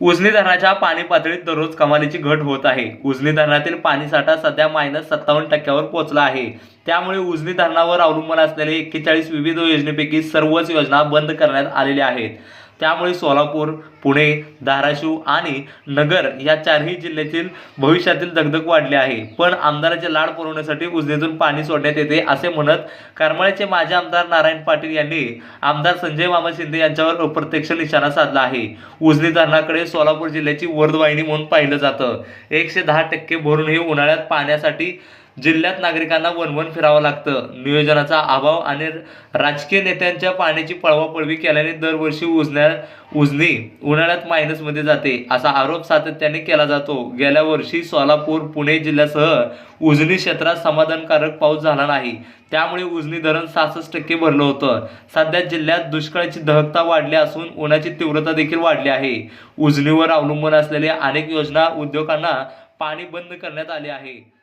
उजनी धरणाच्या पाणी पातळीत दररोज कमालीची घट होत आहे. उजनी धरणातील पाणीसाठा सध्या मायनस सत्तावन्न टक्क्यावर पोहोचला आहे. त्यामुळे उजनी धरणावर अवलंबून असलेले एक्केचाळीस विविध योजनेपैकी सर्वच योजना बंद करण्यात आलेल्या आहेत. त्यामुळे सोलापूर पुणे धाराशिव आणि नगर या चारही जिल्ह्यातील भविष्यातील दगदग वाढली आहे. पण आमदाराचे लाड पुरवण्यासाठी उजनीतून पाणी सोडण्यात येते असे म्हणत करमाळ्याचे माजी आमदार नारायण पाटील यांनी आमदार संजय मामा शिंदे यांच्यावर अप्रत्यक्ष निशाणा साधला आहे. उजनी धरणाकडे सोलापूर जिल्ह्याची वर्धवाहिनी म्हणून पाहिलं जातं. एकशे दहा टक्के भरून हे उन्हाळ्यात पाण्यासाठी जिल्ह्यात नागरिकांना वनवन फिरावं लागतं. नियोजनाचा अभाव आणि राजकीय नेत्यांच्या पाण्याची पळवापळवी केल्याने दरवर्षी उजण्या उजनी उन्हाळ्यात मायनसमध्ये जाते असा आरोप सातत्याने केला जातो. गेल्या वर्षी सोलापूर पुणे जिल्ह्यासह उजनी क्षेत्रात समाधानकारक पाऊस झाला नाही. त्यामुळे उजनी धरण सहासष्ट टक्के भरलं होतं. सध्या जिल्ह्यात दुष्काळाची दहकता वाढली असून उन्हाची तीव्रता देखील वाढली आहे. उजनीवर अवलंबून असलेल्या अनेक योजना उद्योगांना पाणी बंद करण्यात आले आहे.